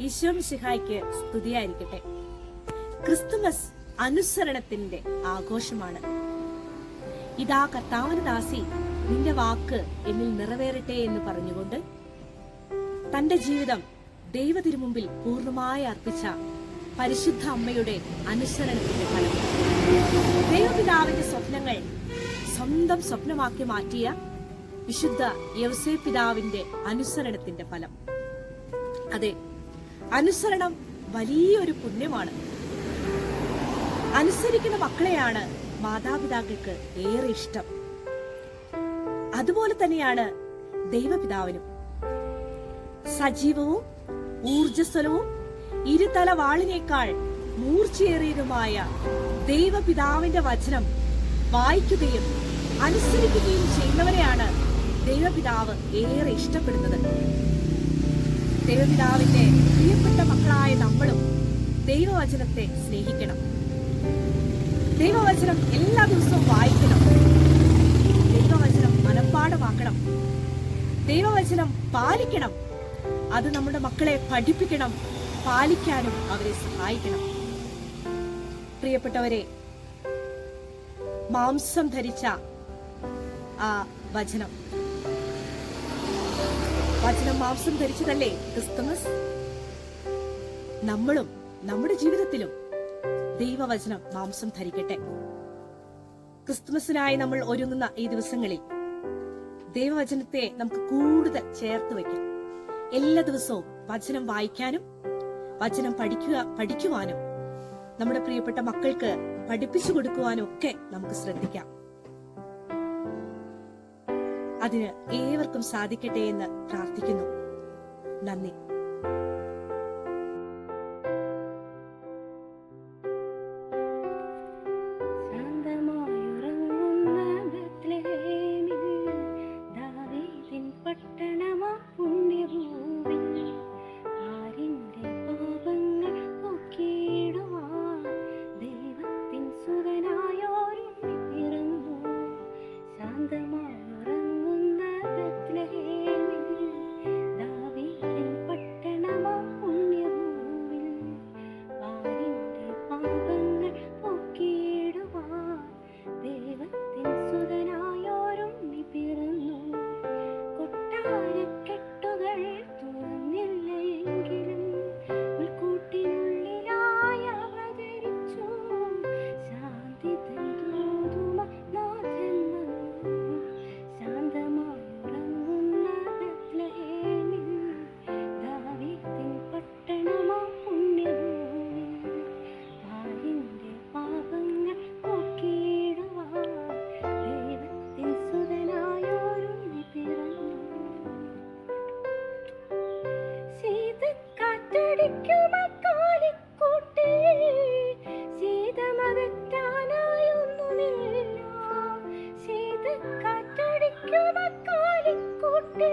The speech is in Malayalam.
ഈശോ മിശിഹായ്ക്ക് സ്തുതിയായിരിക്കട്ടെ. ക്രിസ്തുമസ് അനുസരണത്തിന്റെ ആഘോഷമാണ്. ഇതാ കർത്താവിന് ദാസി നിന്റെ വാക്ക് എന്നിൽ നിറവേറട്ടെ എന്ന് പറഞ്ഞുകൊണ്ട് തന്റെ ജീവിതം ദൈവത്തിനു മുമ്പിൽ പൂർണമായി അർപ്പിച്ച പരിശുദ്ധ അമ്മയുടെ അനുസരണത്തിന്റെ ഫലം. ദൈവപിതാവിന്റെ സ്വപ്നങ്ങൾ സ്വന്തം സ്വപ്നമാക്കി മാറ്റിയ വിശുദ്ധ യവസേ പിതാവിന്റെ അനുസരണത്തിന്റെ ഫലം. അതെ അനുസരണം വലിയൊരു പുണ്യമാണ്. അനുസരിക്കുന്ന മക്കളെയാണ് മാതാപിതാക്കൾക്ക് ഏറെ ഇഷ്ടം. അതുപോലെ തന്നെയാണ് ദൈവപിതാവിനും. സജീവവും ഊർജസ്വലവും ഇരുതല വാളിനേക്കാൾ മൂർച്ചയേറിയതുമായ ദൈവപിതാവിന്റെ വചനം വായിക്കുകയും അനുസരിക്കുകയും ചെയ്യുന്നവരെയാണ് ദൈവപിതാവ് ഏറെ ഇഷ്ടപ്പെടുന്നത്. ദൈവപിതാവിന്റെ പ്രിയപ്പെട്ട മക്കളായ നമ്മളും ദൈവവചനത്തെ സ്നേഹിക്കണം. ദൈവവചനം എല്ലാ ദിവസവും വായിക്കണം. ദൈവവചനം മനഃപ്പാടമാക്കണം ദൈവവചനം പാലിക്കണം. അത് നമ്മുടെ മക്കളെ പഠിപ്പിക്കണം പാലിക്കാനും അവരെ സഹായിക്കണം. പ്രിയപ്പെട്ടവരെ മാംസം ധരിച്ച ആ വചനം. വചനം മാംസം ധരിച്ചതല്ലേ ക്രിസ്തുമസ്? നമ്മളും നമ്മുടെ ജീവിതത്തിലും ദൈവവചനം മാംസം ധരിക്കട്ടെ. ക്രിസ്തുമസിനായി നമ്മൾ ഒരുങ്ങുന്ന ഈ ദിവസങ്ങളിൽ ദൈവവചനത്തെ നമുക്ക് കൂടുതൽ ചേർത്ത് വയ്ക്കാം. എല്ലാ ദിവസവും വചനം വായിക്കാനും വചനം പഠിക്കുക പഠിക്കുവാനും നമ്മുടെ പ്രിയപ്പെട്ട മക്കൾക്ക് പഠിപ്പിച്ചു കൊടുക്കുവാനും ഒക്കെ നമുക്ക് ശ്രദ്ധിക്കാം. അതിന് ഏവർക്കും സാധിക്കട്ടെ എന്ന് പ്രാർത്ഥിക്കുന്നു. നന്ദി. ഓണക്കാലിക്കൂട്ടേ